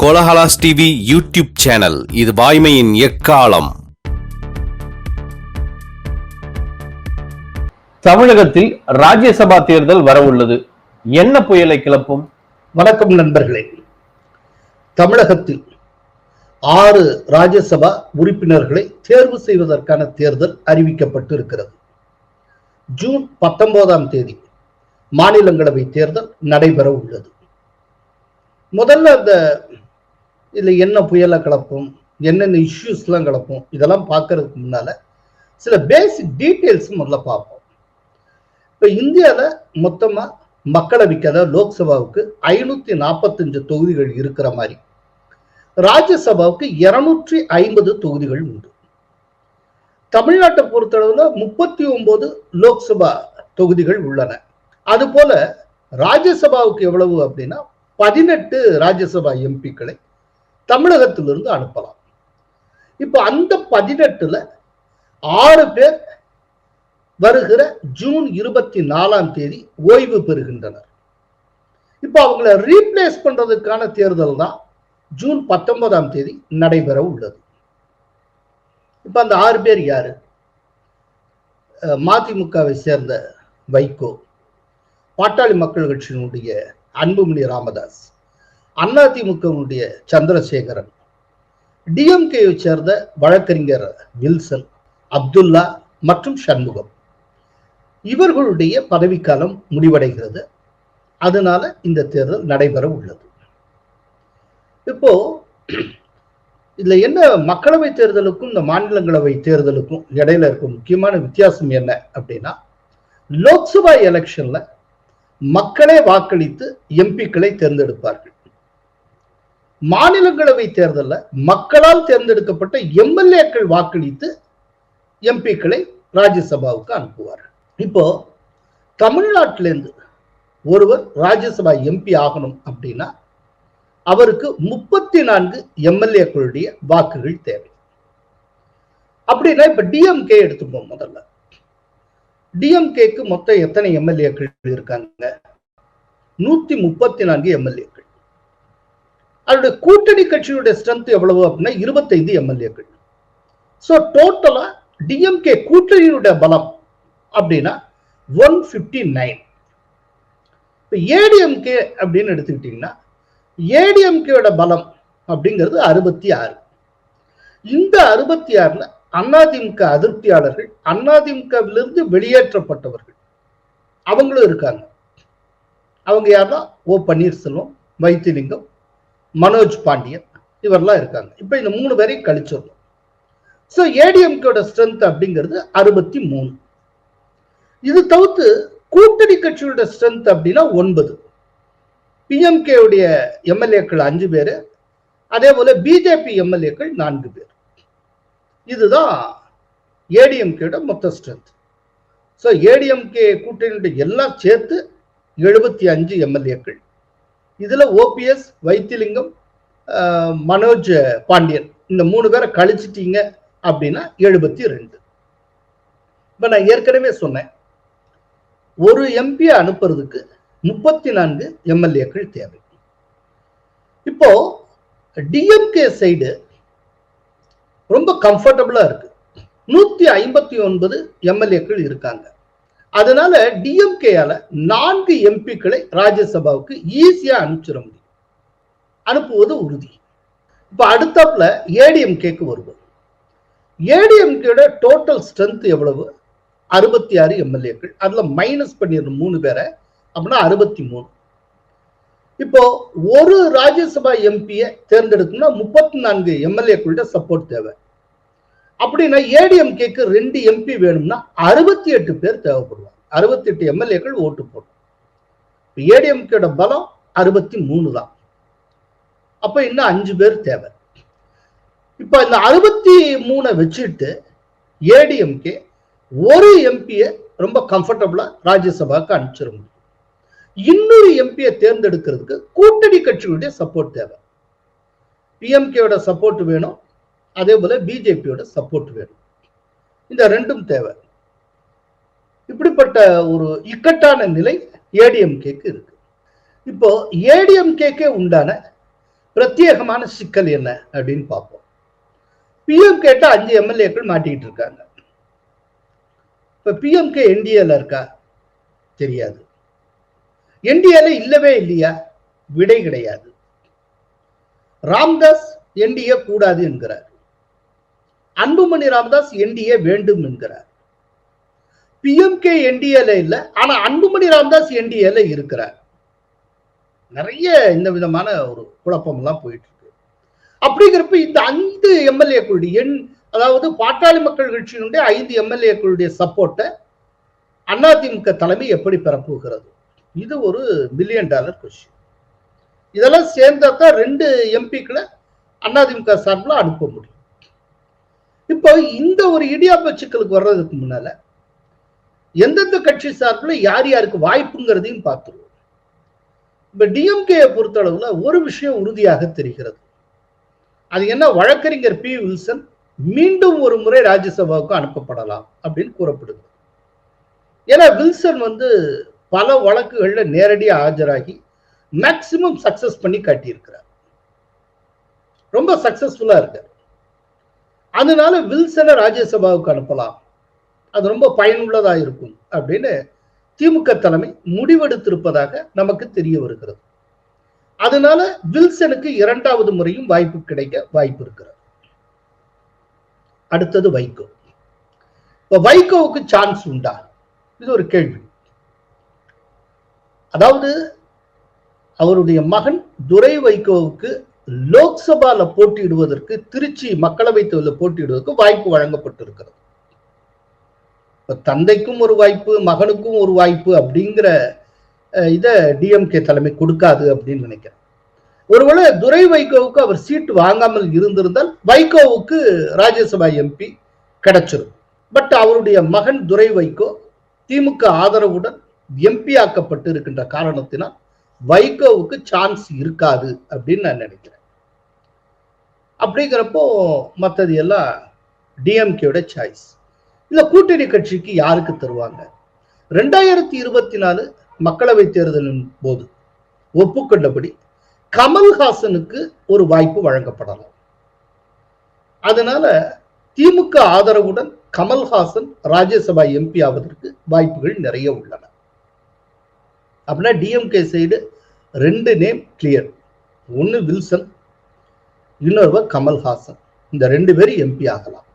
Kolahalas TV YouTube channel. இது வாய்மையின் எக்காலம். தமிழகத்தில் ராஜ்யசபா தேர்தல் வர உள்ளது என்ன புயலை கிளப்பும்? வணக்கம் நண்பர்களே. தமிழகத்தில் ஆறு ராஜ்யசபா உறுப்பினர்களை தேர்வு செய்வதற்கான தேர்தல் அறிவிக்கப்பட்டு இருக்கிறது ஜூன் பத்தொன்பதாம் தேதி மாநிலங்களவை தேர்தல் நடைபெற உள்ளது முதல்ல அந்த இதுல என்ன புயலை கலப்பும்? என்னென்ன இஷ்யூஸ்லாம் கலப்பும்? இதெல்லாம் பார்க்கறதுக்கு முன்னால சில பேசிக் டீட்டெயில்ஸ் முதல்ல பார்ப்போம். இப்போ இந்தியால மொத்தமா மக்களவைக்கு அதாவது லோக்சபாவுக்கு ஐநூத்தி நாற்பத்தஞ்சு தொகுதிகள் இருக்கிற மாதிரி. ராஜ்யசபாவுக்கு இருநூற்றி ஐம்பது தொகுதிகள் உண்டு. தமிழ்நாட்டை பொறுத்தளவுல முப்பத்தி ஒன்பது லோக்சபா தொகுதிகள் உள்ளன. அது போல ராஜ்யசபாவுக்கு எவ்வளவு அப்படின்னா பதினெட்டு ராஜ்யசபா எம்பிக்களை தமிழகத்திலிருந்து அனுப்பலாம். இப்போ அந்த பதினெட்டுல ஆறு பேர் வருகிற ஜூன் இருபத்தி நாலாம் தேதி ஓய்வு பெறுகின்றனர். இப்போ அவங்கள ரீப்ளேஸ் பண்றதுக்கான தேர்தல் தான் ஜூன் பத்தொன்பதாம் தேதி நடைபெற உள்ளது. இப்போ அந்த ஆறு பேர் யாரு? மதிமுகவை சேர்ந்த வைகோ பாட்டாளி மக்கள் கட்சியினுடைய அன்புமணி ராமதாஸ். அதிமுகவினுடைய சந்திரசேகரன் டிஎம்கேயை சேர்ந்த வழக்கறிஞர் வில்சன் அப்துல்லா மற்றும் சண்முகம். இவர்களுடைய பதவிக்காலம் முடிவடைகிறது. அதனால இந்த தேர்தல் நடைபெற உள்ளது. இப்போ இதுல என்ன மக்களவை தேர்தலுக்கும் இந்த மாநிலங்களவை தேர்தலுக்கும் இடையில இருக்கும் முக்கியமான வித்தியாசம் என்ன அப்படின்னா லோக்சபா எலெக்ஷன்ல மக்களே வாக்களித்து எம்பிக்களை தேர்ந்தெடுப்பார்கள். மாநிலங்களவை தேர்தலில் மக்களால் தேர்ந்தெடுக்கப்பட்ட எம்எல்ஏக்கள் வாக்களித்து எம்பிக்களை ராஜ்யசபாவுக்கு அனுப்புவார் இப்போ தமிழ்நாட்டிலேருந்து ஒருவர் ராஜ்யசபா எம்பி ஆகணும் அப்படின்னா அவருக்கு முப்பத்தி நான்கு எம்எல்ஏக்களுடைய வாக்குகள் தேவை. அப்படின்னா இப்ப டிஎம்கே எடுத்துப்போம் முதல்ல. டிஎம்கேக்கு மொத்தம் எத்தனை எம்எல்ஏக்கள் இருக்காங்க? நூத்தி முப்பத்தி நான்கு எம்எல்ஏக்கள். அதனுடைய கூட்டணி கட்சியுடைய ஸ்ட்ரென்த் எவ்வளவு அப்படின்னா இருபத்தைந்து எம்எல்ஏக்கள். ஸோ டோட்டலா டிஎம்கே கூட்டணியுடைய பலம் அப்படின்னா ஒன் பிப்டி நைன் இப்போ ஏடிஎம்கே அப்படின்னு எடுத்துக்கிட்டீங்கன்னா ஏடிஎம்கேயோட பலம் அப்படிங்கிறது அறுபத்தி ஆறு. இந்த அறுபத்தி ஆறுல அதிமுக அதிருப்தியாளர்கள் அதிமுகவிலிருந்து வெளியேற்றப்பட்டவர்கள் அவங்களும் இருக்காங்க. அவங்க யாருன்னா ஓ பன்னீர்செல்வம் வைத்திலிங்கம் மனோஜ் பாண்டியன் இவரெல்லாம் இருக்காங்க. இப்போ இந்த மூணு பேரையும் கழிச்சிடணும் ஸோ ஏடிஎம்கேயோட ஸ்ட்ரென்த் அப்படிங்கிறது அறுபத்தி மூணு. இது தவிர்த்து கூட்டணி கட்சியோட ஸ்ட்ரென்த் அப்படின்னா ஒன்பது. பிஎம்கேவுடைய எம்எல்ஏக்கள் அஞ்சு பேர். அதே போல பிஜேபி எம்எல்ஏக்கள் நான்கு பேர். இதுதான் ஏடிஎம்கேட மொத்த ஸ்ட்ரென்த் ஸோ ஏடிஎம்கே கூட்டணியுடைய எல்லாம் சேர்த்து எழுபத்தி அஞ்சு எம்எல்ஏக்கள் இதுல ஓபிஎஸ் வைத்திலிங்கம் மனோஜ் பாண்டியன். இந்த மூணு பேரை கழிச்சிட்டீங்க அப்படின்னா எழுபத்தி ரெண்டு. இப்ப நான் ஏற்கனவே சொன்னேன். ஒரு எம்பியை அனுப்புறதுக்கு முப்பத்தி நான்கு எம்எல்ஏக்கள் தேவை. இப்போ டிஎம்கே சைடு ரொம்ப கம்ஃபர்டபுளா இருக்கு. நூத்தி ஐம்பத்தி ஒன்பது எம்எல்ஏக்கள் இருக்காங்க. அதனால டிஎம்கேயால நான்கு எம்பிக்களை ராஜ்யசபாவுக்கு ஈஸியா அனுப்பிச்சிட முடியும். அனுப்புவது உறுதி. இப்ப அடுத்தாப்புல ஏடிஎம்கேக்கு வருவோம். ஏடிஎம்கேட டோட்டல் ஸ்ட்ரென்த் எவ்வளவு? அறுபத்தி ஆறு எம்எல்ஏக்கள் அதுல மைனஸ் பண்ணிடணும் மூணு பேரை அப்படின்னா அறுபத்தி மூணு. இப்போ ஒரு ராஜ்யசபா எம்பியை தேர்ந்தெடுக்கணும்னா முப்பத்தி நான்கு எம்எல்ஏக்கள்கிட்ட சப்போர்ட் தேவை. அப்படின்னா ஏடிஎம்கேக்கு ரெண்டு எம்பி வேணும்னா அறுபத்தி எட்டு பேர் தேவைப்படுவாங்க. அறுபத்தி எட்டு எம்எல்ஏக்கள் ஓட்டு போடும் ஏடிஎம்கேட பலம் அறுபத்தி மூணு தான். அப்ப இன்னும் அஞ்சு பேர் தேவை. இப்ப இந்த அறுபத்தி மூணை வச்சுட்டு ஏடிஎம்கே ஒரு எம்பியை ரொம்ப கம்ஃபர்டபுளா ராஜ்யசபாவுக்கு அனுப்பிச்சிட முடியும். இன்னொரு எம்பியை தேர்ந்தெடுக்கிறதுக்கு கூட்டணி கட்சிகளுடைய சப்போர்ட் தேவை. பிஎம்கேயோட சப்போர்ட் வேணும். அதே போல பிஜேபியோட சப்போர்ட் வேணும். இந்த ரெண்டும் தேவை. இப்படிப்பட்ட ஒரு இக்கட்டான நிலை ஏடிஎம்கேக்கு இருக்கு. இப்போ ஏடிஎம்கேக்கே உண்டான பிரத்யேகமான சிக்கல் என்ன அப்படின்னு பார்ப்போம். பிஎம் கேட்ட அஞ்சு எம்எல்ஏக்கள் மாட்டிக்கிட்டு இருக்காங்க. இப்ப பிஎம்கே என்டிஏல இருக்கா? தெரியாது. என்டிஏல இல்லவே இல்லையா? விடை கிடையாது. ராம்தாஸ் என்டிஏ கூடாது என்கிறார். அன்புமணி ராமதாஸ் என்டிஏ வேண்டும் என்கிறார். பிஎம்கே என்டிஏல இல்ல ஆனா அன்புமணி ராமதாஸ் என்டிஏல இருக்கிறார். நிறைய இந்த விதமான ஒரு குழப்பம் எல்லாம் போயிட்டு இருக்கு அப்படிங்கிறப்ப இந்த ஐந்து எம்எல்ஏக்களுடைய எண் அதாவது பாட்டாளி மக்கள் கட்சியினுடைய ஐந்து எம்எல்ஏக்களுடைய சப்போர்ட்டை அதிமுக தலைமை எப்படி பெறப்போகிறது? இது ஒரு மில்லியன் டாலர் கொஸ்டின் இதெல்லாம் சேர்ந்தா தான் ரெண்டு எம்பிக்களை அதிமுக சார்பில் அனுப்ப முடியும். இப்போ இந்த ஒரு இடியாப்ப சிக்கலுக்கு வர்றதுக்கு முன்னால எந்தெந்த கட்சி சார்பில் யார் யாருக்கு வாய்ப்புங்கிறதையும் பார்த்துருவோம். இப்ப டிஎம்கேயை பொறுத்தளவுல ஒரு விஷயம் உறுதியாக தெரிகிறது. அது என்ன வழக்கறிஞர் பி வில்சன் மீண்டும் ஒரு முறை ராஜ்யசபாவுக்கு அனுப்பப்படலாம் அப்படின்னு கூறப்படுது ஏன்னா வில்சன் வந்து பல வழக்குகள்ல நேரடியாக ஆஜராகி மேக்சிமம் சக்சஸ் பண்ணி காட்டியிருக்கிறார். ரொம்ப சக்சஸ்ஃபுல்லா இருக்கார். அதனால வில்சனை ராஜ்யசபாவுக்கு அனுப்பலாம். அது ரொம்ப பயனுள்ளதா இருக்கும் அப்படின்னு திமுக தலைமை முடிவெடுத்திருப்பதாக நமக்கு தெரிய வருகிறது. அதனால வில்சனுக்கு இரண்டாவது முறையும் வாய்ப்பு கிடைக்க வாய்ப்பு இருக்கிறது. அடுத்தது வைகோ. இப்ப வைகோவுக்கு சான்ஸ் உண்டா? இது ஒரு கேள்வி. அதாவது அவருடைய மகன் துரை வைகோவுக்கு லோக்சபால போட்டியிடுவதற்கு திருச்சி மக்களவை தொகுதியில் போட்டியிடுவதற்கு வாய்ப்பு வழங்கப்பட்டிருக்கிறது. இப்ப தந்தைக்கும் ஒரு வாய்ப்பு மகனுக்கும் ஒரு வாய்ப்பு அப்படிங்கிற இதை இத டிஎம்கே தலைமை கொடுக்காது அப்படின்னு நினைக்கிறேன். ஒருவேளை துரை வைகோவுக்கு அவர் சீட் வாங்காமல் இருந்திருந்தால் வைகோவுக்கு ராஜ்யசபா எம்பி கிடைச்சிரும். பட் அவருடைய மகன் துரை வைகோ திமுக ஆதரவுடன் எம்பி ஆக்கப்பட்டு இருக்கின்ற காரணத்தினால் வைகோவுக்கு சான்ஸ் இருக்காது அப்படின்னு நான் நினைக்கிறேன். அப்படிங்கிறப்போ மற்றது எல்லாம் டிஎம்கேயோட சாய்ஸ் இந்த கூட்டணி கட்சிக்கு யாருக்கு தருவாங்க? ரெண்டாயிரத்தி இருபத்தி நாலு மக்களவை தேர்தலின் போது ஒப்புக்கொண்டபடி கமல்ஹாசனுக்கு ஒரு வாய்ப்பு வழங்கப்படலாம். அதனால திமுக ஆதரவுடன் கமல்ஹாசன் ராஜ்யசபா எம்பி ஆவதற்கு வாய்ப்புகள் நிறைய உள்ளன. அப்படின்னா டிஎம்கே சைடு ரெண்டு நேம் கிளியர் ஒன்னு வில்சன் இன்னொருவர் கமல்ஹாசன். இந்த ரெண்டு பேரும் எம்பி ஆகலாம்.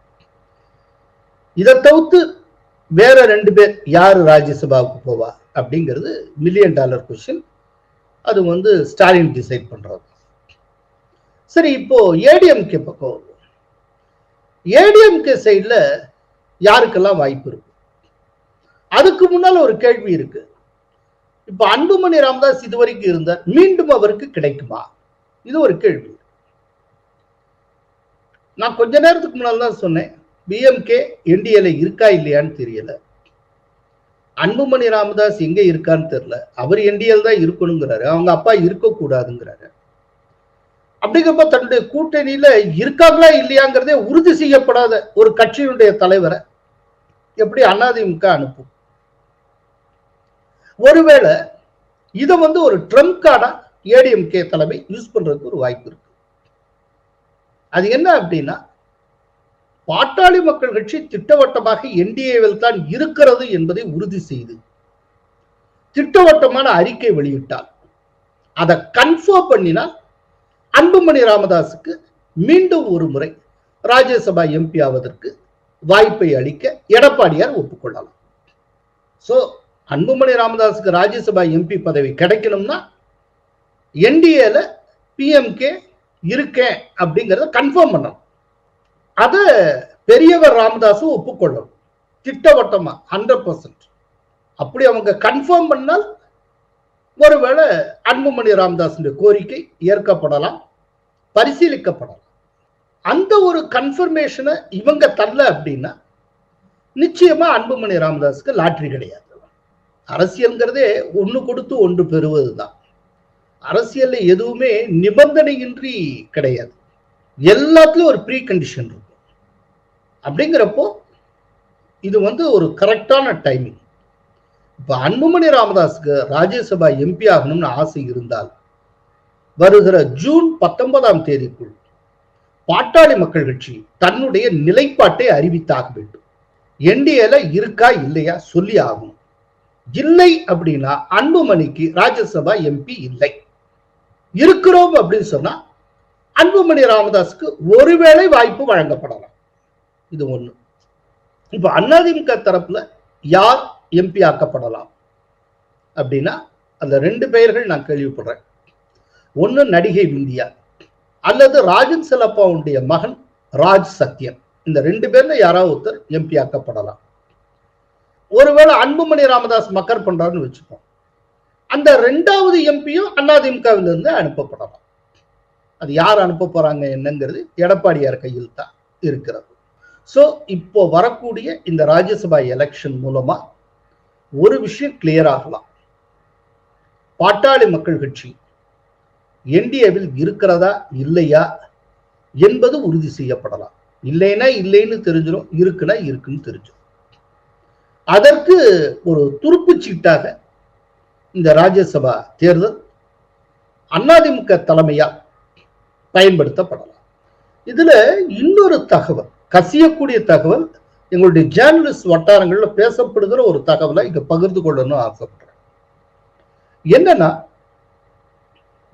இதை தவிர்த்து வேற ரெண்டு பேர் யார் ராஜ்யசபாவுக்கு போவா அப்படிங்கிறது மில்லியன் டாலர் கொஸ்டின் அது வந்து ஸ்டாலின் டிசைட் பண்றது. சரி இப்போ ஏடிஎம்கே பக்கம் வருவோம். ஏடிஎம்கே சைடில் யாருக்கெல்லாம் வாய்ப்பு இருக்கு? அதுக்கு முன்னால ஒரு கேள்வி இருக்கு. இப்போ அன்புமணி ராமதாஸ் இதுவரைக்கும் இருந்தார். மீண்டும் அவருக்கு கிடைக்குமா? இது ஒரு கேள்வி. நான் கொஞ்ச நேரத்துக்கு முன்னால் தான் சொன்னேன் பிஎம்கே என்டிஏல இருக்கா இல்லையான்னு தெரியல. அன்புமணி ராமதாஸ் எங்க இருக்கான்னு தெரியல. அவர் என்டிஎல் தான் இருக்கணுங்கிறாரு. அவங்க அப்பா இருக்கக்கூடாதுங்கிறாரு. அப்படிங்கிறப்ப தன்னுடைய கூட்டணியில இருக்காங்களா இல்லையாங்கிறதே உறுதி செய்யப்படாத ஒரு கட்சியினுடைய தலைவரை எப்படி அதிமுக அனுப்பும்? ஒருவேளை இதை வந்து ஒரு ட்ரம்ப் கார்டா ஏடிஎம்கே தலைமை யூஸ் பண்றதுக்கு ஒரு வாய்ப்பு இருக்கு. அது என்ன அப்படின்னா பாட்டாளி மக்கள் கட்சி திட்டவட்டமாக என்டிஏவில் தான் இருக்கிறது என்பதை உறுதி செய்து திட்டவட்டமான அறிக்கை வெளியிட்டால் அதை கன்ஃபார்ம் பண்ணினால் அன்புமணி ராமதாஸுக்கு மீண்டும் ஒரு முறை ராஜ்யசபா எம்பி ஆவதற்கு வாய்ப்பை அளிக்க எடப்பாடியார் ஒப்புக்கொள்ளலாம். சோ அன்புமணி ராமதாஸுக்கு ராஜ்யசபா எம்பி பதவி கிடைக்கணும்னா என்டிஏல பிஎம்கே இருக்கேன் அப்படிங்கறத கன்ஃபார்ம் பண்ணணும். அது பெரியவர் ராமதாஸும் ஒப்புக்கொள்ளணும் திட்டவட்டமா ஹண்ட்ரட் பர்சன்ட் அப்படி அவங்க கன்ஃபார்ம் பண்ணால் ஒருவேளை அன்புமணி ராமதாஸுடைய கோரிக்கை ஏற்கப்படலாம் பரிசீலிக்கப்படலாம். அந்த ஒரு கன்ஃபர்மேஷனை இவங்க தரல அப்படின்னா நிச்சயமா அன்புமணி ராமதாஸுக்கு லாட்ரி கிடையாது. அரசியல்ங்கிறதே ஒன்று கொடுத்து ஒன்று பெறுவது தான் அரசியல்ல எதுவுமே நிபந்தனையின்றி கிடையாது. எல்லாத்துலயும் ஒரு ப்ரீ கண்டிஷன் இருக்கும். அப்படிங்கிறப்போ இது வந்து ஒரு கரெக்டான டைமிங் இப்ப அன்புமணி ராமதாஸுக்கு ராஜ்யசபா எம்பி ஆகணும்னு ஆசை இருந்தால் வருகிற ஜூன் பத்தொன்பதாம் தேதிக்குள் பாட்டாளி மக்கள் கட்சி தன்னுடைய நிலைப்பாட்டை அறிவித்தாக வேண்டும். என்டிஏல இருக்கா இல்லையா சொல்லி ஆகும் இல்லை அப்படின்னா அன்புமணிக்கு ராஜ்யசபா எம்பி இல்லை. இருக்கிறோம் அப்படின்னு சொன்னா அன்புமணி ராமதாஸுக்கு ஒருவேளை வாய்ப்பு வழங்கப்படலாம். இது ஒண்ணு. இப்ப அதிமுக தரப்புல யார் எம்பி ஆக்கப்படலாம்? அப்படின்னா அந்த ரெண்டு பெயர்கள் நான் கேள்விப்படுறேன். ஒன்னு நடிகை விந்தியா அல்லது ராஜன் செல்லப்பாவுடைய மகன் ராஜ் சத்யன். இந்த ரெண்டு பேர்ல யாராவது ஒருத்தர் எம்பி ஆக்கப்படலாம். ஒருவேளை அன்புமணி ராமதாஸ் மக்கர் பண்றாருன்னு வச்சுப்போம் அந்த ரெண்டாவது எம்பியும் அதிமுகவிலிருந்து இருந்து அனுப்பப்படலாம். அது யார் அனுப்ப போறாங்க என்னங்கிறது எடப்பாடியார் கையில் தான் இருக்கிறது. சோ இப்போ வரக்கூடிய இந்த ராஜ்யசபா எலெக்ஷன் மூலமா ஒரு விஷயம் கிளியர் ஆகலாம். பாட்டாளி மக்கள் கட்சி என்டிஏவில் இருக்கிறதா இல்லையா என்பது உறுதி செய்யப்படலாம். இல்லைன்னா இல்லைன்னு தெரிஞ்சிடும் இருக்குன்னா இருக்குன்னு தெரிஞ்சிடும் அதற்கு ஒரு துருப்பு சீட்டாக இந்த ராஜ்யசபா தேர்தல் அதிமுக தலைமையா பயன்படுத்தப்படலாம். இதுல இன்னொரு தகவல் கசியக்கூடிய தகவல் எங்களுடைய ஜேர்னலிஸ்ட் வட்டாரங்கள்ல பேசப்படுகிற ஒரு தகவலை இங்க பகிர்ந்து கொள்ளணும் ஆசைப்படுறேன். என்னன்னா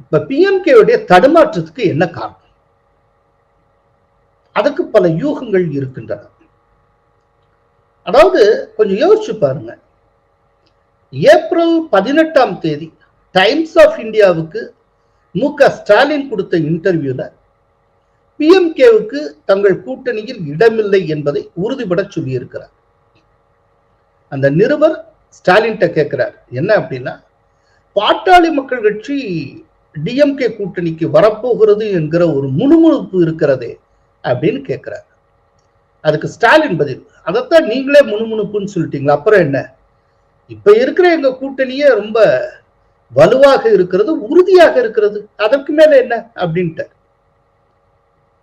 இப்ப பிஎம்கேவுடைய தடுமாற்றத்துக்கு என்ன காரணம்? அதுக்கு பல யூகங்கள் இருக்கின்றன. அதாவது கொஞ்சம் யோசிச்சு பாருங்க. ஏப்ரல் பதினெட்டாம் தேதி டைம்ஸ் ஆஃப் இந்தியாவுக்கு மு க ஸ்டாலின் கொடுத்த இன்டர்வியூல பிஎம்கேவுக்கு தங்கள் கூட்டணியில் இடமில்லை என்பதை உறுதிபட சொல்லியிருக்கிறார். அந்த நிருபர் ஸ்டாலின்கிட்ட கேட்கிறார் என்ன அப்படின்னா பாட்டாளி மக்கள் கட்சி டிஎம்கே கூட்டணிக்கு வரப்போகிறது என்கிற ஒரு முணுமுணுப்பு இருக்கிறதே அப்படின்னு கேட்கிறார். அதுக்கு ஸ்டாலின் பதில் அதைத்தான் நீங்களே முணுமுணுப்புன்னு சொல்லிட்டீங்களா அப்புறம் என்ன? இப்ப இருக்கிற எங்க கூட்டணியே ரொம்ப வலுவாக இருக்கிறது உறுதியாக இருக்கிறது. அதற்கு மேல என்ன? அப்படின்ட்டு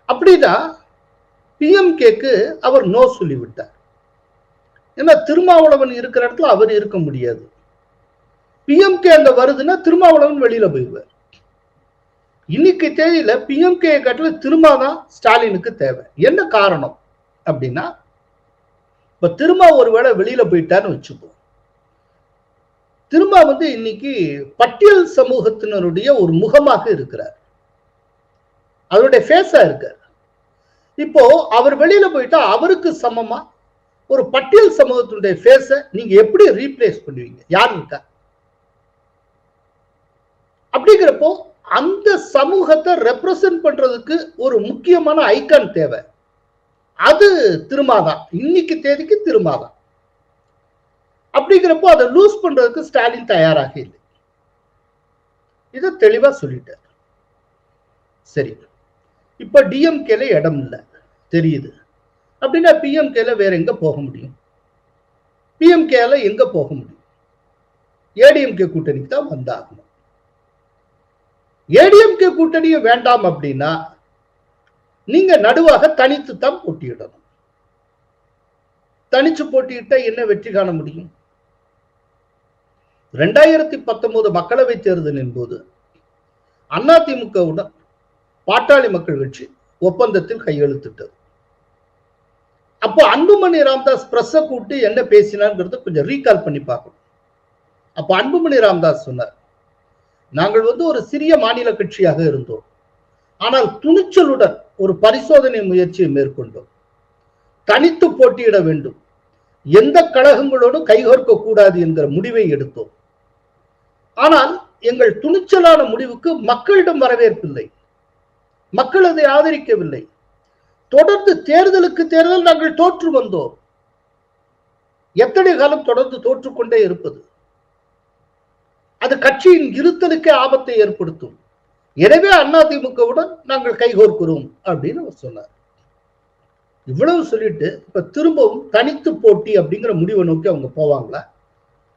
அப்படிதான் பிஎம்கேக்கு அவர் நோ சொல்லிவிட்டார். ஏன்னா திருமாவளவன் இருக்கிற இடத்துல அவர் இருக்க முடியாது. பிஎம்கே அந்த வருதுன்னா திருமாவளவன் வெளியில போயிடுவார். இன்னைக்கு தேதியில பிஎம்கே கட்டில திருமா தான் ஸ்டாலினுக்கு தேவை. என்ன காரணம்? அப்படின்னா இப்ப திருமா ஒருவேளை வெளியில போயிட்டான்னு வச்சுப்போம் திருமா வந்து இன்னைக்கு பட்டியல் சமூகத்தினருடைய ஒரு முகமாக இருக்கிறார். அவருடைய ஃபேஸா இருக்கார். இப்போ அவர் வெளியில போயிட்டா அவருக்கு சமமா? ஒரு பட்டியல் சமூகத்தினுடைய ஃபேஸ நீங்க எப்படி ரீப்ளேஸ் பண்ணுவீங்க? யார் இருக்கா? அப்படிங்கிறப்போ அந்த சமூகத்தை ரெப்ரசன்ட் பண்றதுக்கு ஒரு முக்கியமான ஐக்கான் தேவை. அது திருமாதான். இன்னைக்கு தேதிக்கு திருமாதான். அப்படிங்கிறப்போ அதை லூஸ் பண்றதுக்கு ஸ்டாலின் தயாராக இல்லை. இதை தெளிவா சொல்லிட்டார். சரி. இப்ப டிஎம்கேல இடம் இல்லை. தெரியுது. அப்படின்னா பிஎம்கேல வேற எங்க போக முடியும்? பிஎம்கேல எங்க போக முடியும்? ஏடிஎம்கே கூட்டணிக்கு தான் வந்தாகணும். ஏடிஎம்கே கூட்டணியும் வேண்டாம் அப்படின்னா நீங்க நடுவாக தனித்து தான் போட்டியிடணும். தனிச்சு போட்டியிட்டா என்ன வெற்றி காண முடியும்? ரெண்டாயிரத்தி பத்தொன்பது மக்களவை தேர்தலின் போது அதிமுகவுடன் பாட்டாளி மக்கள் கட்சி ஒப்பந்தத்தில் கையெழுத்திட்டது. அப்போ அன்புமணி ராமதாஸ் பிரஸ்ஸை கூப்பிட்டு என்ன பேசினார்ங்கிறத கொஞ்சம் ரீகால் பண்ணி பார்க்கணும். அப்போ அன்புமணி ராமதாஸ் சொன்னார் நாங்கள் வந்து ஒரு சிறிய மாநில கட்சியாக இருந்தோம். ஆனால் துணிச்சலுடன் ஒரு பரிசோதனை முயற்சியை மேற்கொண்டோம். தனித்து போட்டியிட வேண்டும். எந்த கழகங்களோடும் கைகோர்க்க கூடாது என்கிற முடிவை எடுத்தோம். ஆனால் எங்கள் துணிச்சலான முடிவுக்கு மக்களிடம் வரவேற்பில்லை. மக்கள் அதை ஆதரிக்கவில்லை. தொடர்ந்து தேர்தலுக்கு தேர்தல் நாங்கள் தோற்று வந்தோம். எத்தனை காலம் தொடர்ந்து தோற்றுக்கொண்டே இருப்பது? அது கட்சியின் இருத்தலுக்கே ஆபத்தை ஏற்படுத்தும். எனவே அதிமுகவுடன் நாங்கள் கைகோர்க்கிறோம் அப்படின்னு அவர் சொன்னார். இவ்வளவு சொல்லிட்டு இப்ப திரும்பவும் தனித்து போட்டி அப்படிங்கிற முடிவை நோக்கி அவங்க போவாங்களா?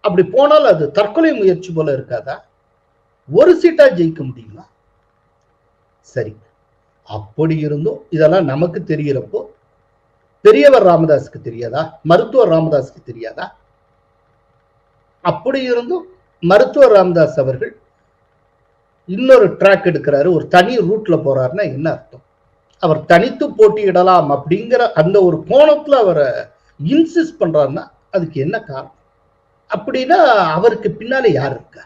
அப்படி போனால் அது தற்கொலை முயற்சி போல இருக்காதா? ஒரு சீட்டா ஜெயிக்க முடியுமா? சரி. அப்படி இருந்தும் இதெல்லாம் நமக்கு தெரிகிறப்போ பெரியவர் ராமதாஸுக்கு தெரியாதா? மருத்துவர் ராமதாஸுக்கு தெரியாதா? அப்படி இருந்தும் மருத்துவர் ராமதாஸ் அவர்கள் இன்னொரு ட்ராக் எடுக்கிறாரு. ஒரு தனி ரூட்ல போறாருன்னா என்ன அர்த்தம்? அவர் தனித்து போட்டியிடலாம் அப்படிங்கிற அந்த ஒரு கோணத்துல அவரை இன்சிஸ்ட் பண்றாருன்னா அதுக்கு என்ன காரணம்? அப்படின்னா அவருக்கு பின்னால யார் இருக்கா?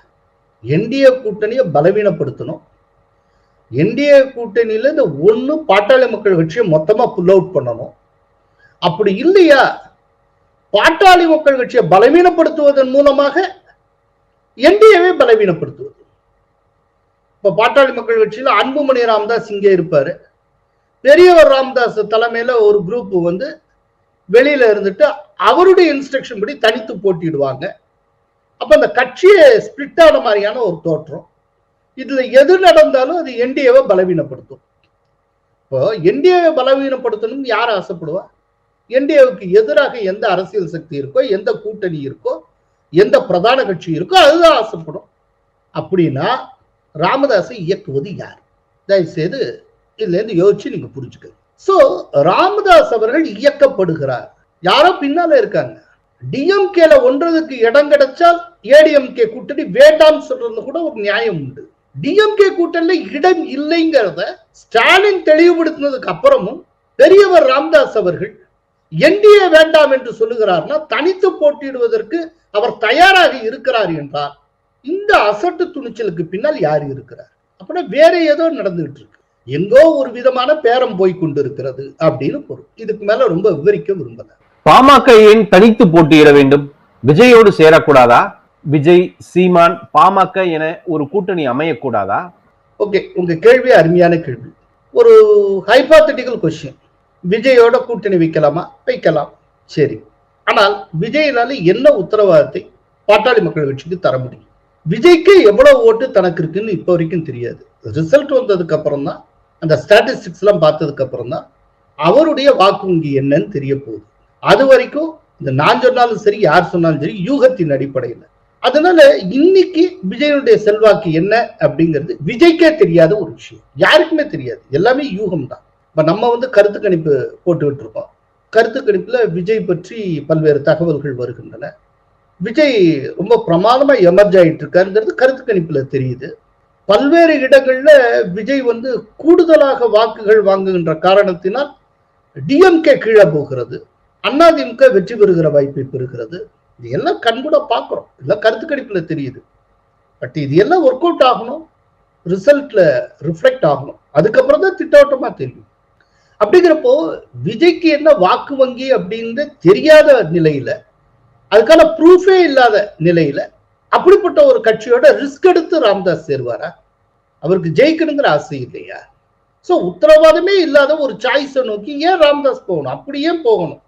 என்டிஏ கூட்டணியை பலவீனப்படுத்தணும். என்டிஏ கூட்டணியில இந்த ஒண்ணு பாட்டாளி மக்கள் கட்சியை மொத்தமா புல் அவுட் பண்ணணும். அப்படி இல்லையா? பாட்டாளி மக்கள் கட்சியை பலவீனப்படுத்துவதன் மூலமாக என்டிஏவை பலவீனப்படுத்துவது. இப்ப பாட்டாளி மக்கள் கட்சியில அன்புமணி ராமதாஸ் இங்கே இருப்பாரு. பெரியவர் ராமதாஸ் தலைமையில ஒரு குரூப் வந்து வெளியில இருந்துட்டு அவருடைய இன்ஸ்ட்ரக்ஷன் படி தனித்து போட்டிடுவாங்க அப்ப அந்த கட்சியை ஸ்பிளிட் ஆன மாதிரியான ஒரு தோற்றம். இதுல எது நடந்தாலும் அது என்டிஏவை பலவீனப்படுத்தும். இப்போ என்டிஏவை பலவீனப்படுத்தணும்னு யார் ஆசைப்படுவா? என்டிஏவுக்கு எதிராக எந்த அரசியல் சக்தி இருக்கோ எந்த கூட்டணி இருக்கோ எந்த பிரதான கட்சி இருக்கோ அதுதான் ஆசைப்படும். அப்படின்னா ராமதாஸை இயக்குவது யார்? தயவுசெய்து இதுல இருந்து யோசிச்சு நீங்க புரிஞ்சுக்க சோ ராமதாஸ் அவர்கள் இயக்கப்படுகிறார். யாரோ பின்னால இருக்காங்க. டிஎம்கேல ஒன்றதுக்கு இடம் கிடைச்சால் ஏடிஎம்கே கூட்டணி வேண்டாம் சொல்றது கூட ஒரு நியாயம் உண்டு. டிஎம்கே கூட்டணியில இடம் இல்லைங்கிறத ஸ்டாலின் தெளிவுபடுத்தினதுக்கு அப்புறமும் பெரியவர் ராமதாஸ் அவர்கள் என்டிஏ வேண்டாம் என்று சொல்லுகிறார்னா தனித்து போட்டியிடுவதற்கு அவர் தயாராக இருக்கிறார் என்றால் இந்த அசட்டு துணிச்சலுக்கு பின்னால் யார் இருக்கிறார்? அப்படின்னா வேற ஏதோ நடந்துகிட்டு இருக்கு. எங்கோ ஒரு விதமான பேரம் போய் கொண்டிருக்கிறது அப்படின்னு பொருள். இதுக்கு மேல ரொம்ப விவரிக்க விரும்பல பாமக ஏன் தனித்து போட்டியிட வேண்டும். விஜயோடு சேரக்கூடாதா? விஜய் சீமான் பாமக என ஒரு கூட்டணி அமையக்கூடாதா? ஓகே உங்க கேள்வி அருமையான கேள்வி. ஒரு ஹைபாத்தட்டிக்கல் கொஸ்டின் விஜயோட கூட்டணி வைக்கலாமா? வைக்கலாம். சரி. ஆனால் விஜயினால என்ன உத்தரவாதத்தை பாட்டாளி மக்கள் கட்சிக்கு தர முடியும்? விஜய்க்கு எவ்வளவு ஓட்டு தனக்கு இருக்குன்னு இப்போ வரைக்கும் தெரியாது. ரிசல்ட் வந்ததுக்கு அப்புறம் தான் அந்த ஸ்டாட்டிஸ்டிக்ஸ் எல்லாம் பார்த்ததுக்கு அப்புறம் தான் அவருடைய வாக்கு வங்கி என்னன்னு தெரிய போகுது. அது வரைக்கும் இந்த நான் சொன்னாலும் சரி யார் சொன்னாலும் சரி யூகத்தின் அடிப்படையில். அதனால இன்னைக்கு விஜயனுடைய செல்வாக்கு என்ன அப்படிங்கிறது விஜய்க்கே தெரியாத ஒரு விஷயம். யாருக்குமே தெரியாது. எல்லாமே யூகம் தான் இப்ப நம்ம வந்து கருத்து கணிப்பு போட்டுக்கிட்டு இருக்கோம் கருத்து கணிப்புல விஜய் பற்றி பல்வேறு தகவல்கள் வருகின்றன. விஜய் ரொம்ப பிரமாதமா எமர்ஜ் ஆயிட்டு இருக்காருங்கிறது கருத்து கணிப்புல தெரியுது. பல்வேறு இடங்கள்ல விஜய் வந்து கூடுதலாக வாக்குகள் வாங்குகின்ற காரணத்தினால் டிஎம்கே கீழே போகிறது. அதிமுக வெற்றி பெறுகிற வாய்ப்பை பெறுகிறது இது எல்லாம் கண்கூட பார்க்குறோம் எல்லாம் கருத்து கணிப்புல தெரியுது. பட் இது எல்லாம் ஒர்க் அவுட் ஆகணும்? ரிசல்ட்ல ரிஃப்ளெக்ட் ஆகணும். அதுக்கப்புறம் தான் திட்டவட்டமா தெரியும். அப்படிங்கிறப்போ விஜய்க்கு என்ன வாக்கு வங்கி அப்படின்னு தெரியாத நிலையில அதுக்கான ப்ரூஃபே இல்லாத நிலையில அப்படிப்பட்ட ஒரு கட்சியோட ரிஸ்க் எடுத்து ராம்தாஸ் சேருவாரா? அவருக்கு ஜெயிக்கணுங்கிற ஆசை இல்லையா? ஸோ உத்தரவாதமே இல்லாத ஒரு சாய்ஸை நோக்கி ஏன் ராம்தாஸ் போகணும்? அப்படி ஏன் போகணும்.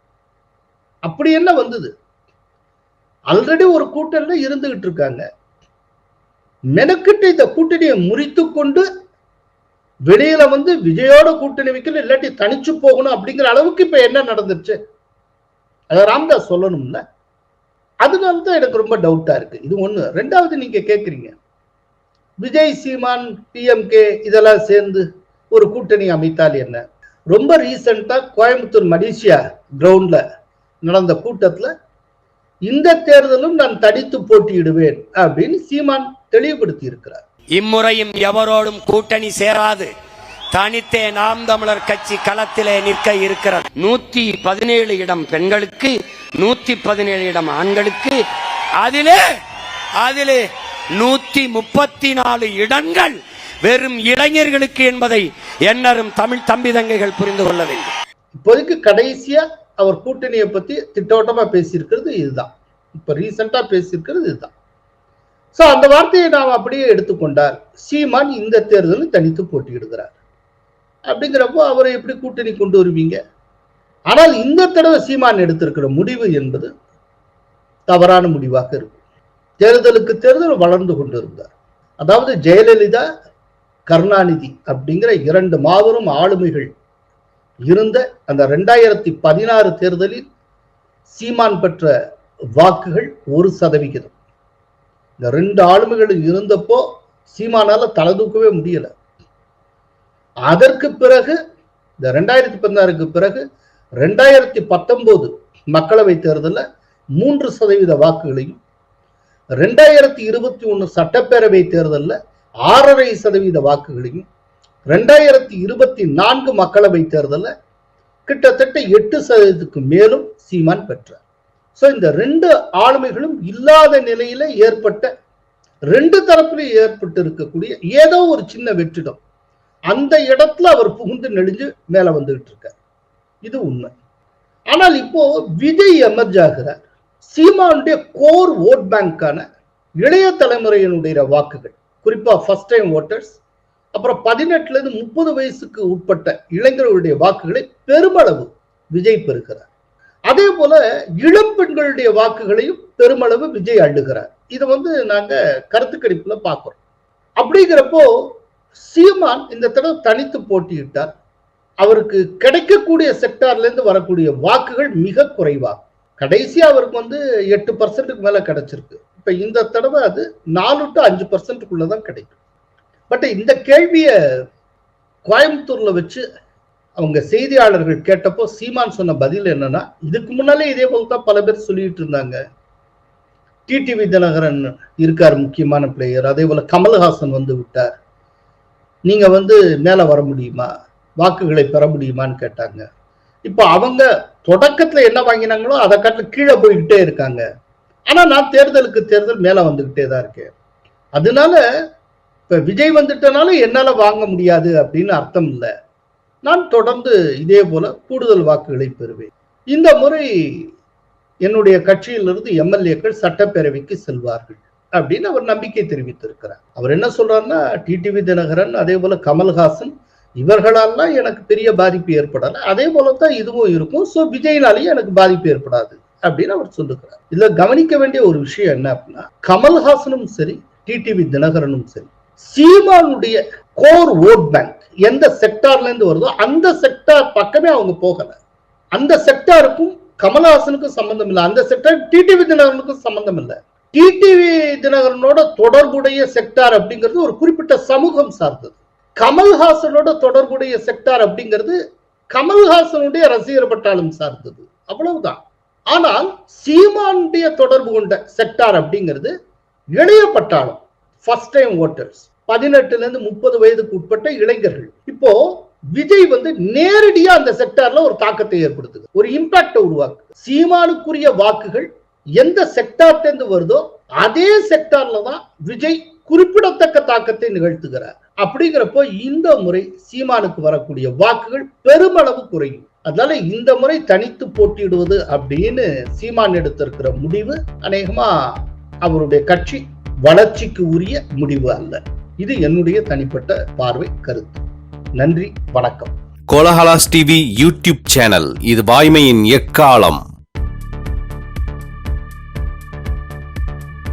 அப்படி என்ன வந்தது? ஆல்ரெடி ஒரு கூட்டணியில இருந்துகிட்டு இருக்காங்க. மெனக்கிட்டு இந்த கூட்டணியை முறித்து கொண்டு வெளியில வந்து விஜயோட கூட்டணி வைக்கணும் இல்லாட்டி தனிச்சு போகணும் அப்படிங்கிற அளவுக்கு இப்ப என்ன நடந்துருச்சு? அதை ராம்தாஸ் சொல்லணும்ல. அதனால தான் எனக்கு ரொம்ப டவுட்டா இருக்கு. இது ஒண்ணு. ரெண்டாவது நீங்க கேக்குறீங்க. விஜய் சீமான் பிஎம்கே இதெல்லாம் சேர்ந்து ஒரு கூட்டணி அமைத்தால் என்ன? ரொம்ப ரீசெண்டா கோயம்புத்தூர் மலேசியா கிரவுண்ட்ல நடந்த கூட்டத்துல இந்த தேர்தலும் நான் தடித்து போட்டியிடுவேன் அப்படின்னு சீமான் தெளிவுபடுத்தி இருக்கிறார் இம்முறையும் எவரோடும் கூட்டணி சேராது. தனித்தே நாம் தமிழர் கட்சி களத்திலே நிற்க இருக்கிறது. நூத்தி பதினேழு இடம் பெண்களுக்கு நூத்தி பதினேழு இடம் ஆண்களுக்கு. அதிலே அதிலே நூத்தி முப்பத்தி நாலு இடங்கள் வெறும் இளைஞர்களுக்கு என்பதை எண்ணரும் தமிழ் தம்பி தங்கைகள் புரிந்து கொள்ள வேண்டும். இப்போதைக்கு கடைசியா அவர் கூட்டணியை பத்தி திட்டவட்டமா பேசியிருக்கிறது இதுதான். இப்ப ரீசெண்டா பேசியிருக்கிறது இதுதான். சோ அந்த வார்த்தையை நாம் அப்படியே எடுத்துக்கொண்டார் சீமான் இந்த தேர்தலில் தனித்து போட்டியிடுகிறார். அப்படிங்கிறப்போ அவரை எப்படி கூட்டணி கொண்டு வருவீங்க? ஆனால் இந்த தடவை சீமான் எடுத்திருக்கிற முடிவு என்பது தவறான முடிவாக இருக்கும். தேர்தலுக்கு தேர்தல் வளர்ந்து கொண்டிருந்தார். அதாவது ஜெயலலிதா கருணாநிதி அப்படிங்கிற இரண்டு மாபெரும் ஆளுமைகள் இருந்த அந்த ரெண்டாயிரத்தி பதினாறு தேர்தலில் சீமான் பெற்ற வாக்குகள் ஒரு சதவிகிதம். இந்த ரெண்டு ஆளுமைகளும் இருந்தப்போ சீமானால தலை தூக்கவே முடியல. அதற்கு பிறகு இந்த ரெண்டாயிரத்தி பதினாறுக்கு பிறகு ரெண்டாயிரத்தி பத்தொன்பது மக்களவை தேர்தலில் மூன்று சதவீத வாக்குகளையும் ரெண்டாயிரத்தி இருபத்தி ஒன்று சட்டப்பேரவை தேர்தலில் ஆறரை சதவீத வாக்குகளையும் ரெண்டாயிரத்தி இருபத்தி நான்கு மக்களவை தேர்தலில் கிட்டத்தட்ட எட்டு சதவீதத்துக்கு மேலும் சீமான் பெற்றார். ஸோ இந்த ரெண்டு ஆளுமைகளும் இல்லாத நிலையில ஏற்பட்ட ரெண்டு தரப்புலையும் ஏற்பட்டு இருக்கக்கூடிய ஏதோ ஒரு சின்ன வெற்றிடம் அந்த இடத்துல அவர் புகுந்து நெளிஞ்சு மேல வந்துகிட்டு இருக்கார். இது உண்மை. ஆனால் இப்போ விஜய் எமர்ஜ் ஆகிறார் சீமானுடைய கோர் ஓட் பேங்கான இளைய தலைமுறையினுடைய வாக்குகள் குறிப்பா ஃபர்ஸ்ட் டைம் ஓட்டர்ஸ் அப்புறம் பதினெட்டுல இருந்து முப்பது வயசுக்கு உட்பட்ட இளைஞர்களுடைய வாக்குகளை பெருமளவு விஜய் பெறுகிறார். அதே போல இளம் பெண்களுடைய வாக்குகளையும் பெருமளவு விஜய் அள்ளுகிறார். இதை வந்து நாங்க கருத்துக்கணிப்புல பாக்குறோம் பார்க்கிறோம். அப்படிங்கிறப்போ சீமான் இந்த தடவை தனித்து போட்டியிட்டார். அவருக்கு கிடைக்கக்கூடிய செக்டார்ல இருந்து வரக்கூடிய வாக்குகள் மிக குறைவாகும் கடைசியா அவருக்கு வந்து எட்டு பர்சன்ட்டுக்கு மேல கிடைச்சிருக்கு. இப்ப இந்த தடவை அது நாலு டு அஞ்சு பர்சன்ட்டுக்குள்ளதான் கிடைக்கும். பட் இந்த கேள்வியை கோயம்புத்தூர்ல வச்சு அவங்க செய்தியாளர்கள் கேட்டப்போ சீமான் சொன்ன பதில் என்னன்னா இதுக்கு முன்னாலே இதே போல தான் பல பேர் சொல்லிட்டு இருந்தாங்க. டிடிவி தினகரன் இருக்கார் முக்கியமான பிளேயர் அதே போல கமல்ஹாசன் வந்து விட்டார். நீங்க வந்து மேல வர முடியுமா? வாக்குகளை பெற முடியுமான்னு கேட்டாங்க. இப்போ அவங்க தொடக்கத்துல என்ன வாங்கினாங்களோ அதை காட்டில கீழே போய்கிட்டே இருக்காங்க. ஆனா நான் தேர்தலுக்கு தேர்தல் மேல வந்துகிட்டே தான் இருக்கேன். அதனால இப்போ விஜய் வந்துட்டனால என்னால் வாங்க முடியாது அப்படின்னு அர்த்தம் இல்லை. நான் தொடர்ந்து இதே போல கூடுதல் வாக்குகளை பெறுவேன். இந்த முறை என்னுடைய கட்சியிலிருந்து எம்எல்ஏக்கள் சட்டப்பேரவைக்கு செல்வார்கள் அப்படின்னு அவர் நம்பிக்கை தெரிவித்திருக்கிறார். அவர் என்ன சொல்றாருன்னா டிடிவி தினகரன் அதே போல கமல்ஹாசன் இவர்களாலாம் எனக்கு பெரிய பாதிப்பு ஏற்படல. அதே போல தான் இதுவும் இருக்கும். ஸோ விஜய்னாலேயே எனக்கு பாதிப்பு ஏற்படாது அப்படின்னு அவர் சொல்லுகிறார். இதுல கவனிக்க வேண்டிய ஒரு விஷயம் என்ன அப்படின்னா கமல்ஹாசனும் சரி டிடிவி தினகரனும் சரி சீமானுடைய கோர் ஓட் பேங்க் எந்த செக்டார்ல இருந்து வருதோ அந்த செக்டார் பக்கமே அவங்க போகல. அந்த செக்டாருக்கும் கமல்ஹாசனுக்கும் சம்பந்தம் இல்லை. அந்த செக்டார் டிடிவி தினகரனுக்கும் சம்பந்தம் இல்லை. டிடிவி தினகரனோட தொடர்புடைய செக்டார் அப்படிங்கிறது ஒரு குறிப்பிட்ட சமூகம் சார்ந்தது. கமல்ஹாசனோட தொடர்புடைய செக்டார் அப்படிங்கிறது கமல்ஹாசனுடைய ரசிகர் பட்டாளம் சார்ந்தது. அவ்வளவுதான். ஆனால் சீமானுடைய தொடர்பு கொண்ட செக்டார் அப்படிங்கிறது இளைய பட்டாளம். ஃபர்ஸ்ட் டைம் ஓட்டர்ஸ் பதினெட்டுல இருந்து முப்பது வயதுக்கு உட்பட்ட இளைஞர்கள். இப்போ விஜய் வந்து நேரடியா அந்த செக்டார்ல ஒரு தாக்கத்தை ஏற்படுத்துது. ஒரு இம்பாக்ட உருவாக்கு சீமானுக்குரிய வாக்குகள் எந்த செக்டார்ல வருதோ அதே செக்டார்ல தான் விஜய் குறிப்பிடத்தக்க தாக்கத்தை நிகழ்த்துகிறார். அப்படிங்கிறப்போ இந்த முறை சீமானுக்கு வரக்கூடிய வாக்குகள் பெருமளவு குறையும். அதனால இந்த முறை தனித்து போட்டியிடுவது அப்படின்னு சீமான் எடுத்திருக்கிற முடிவு அநேகமா அவருடைய கட்சி வளர்ச்சிக்கு உரிய முடிவு அல்ல. இது என்னுடைய தனிப்பட்ட பார்வை கருத்து. நன்றி வணக்கம். கோலஹலாஸ் டிவி யூடியூப் சேனல் இது வாய்மையின் எக்காலம்.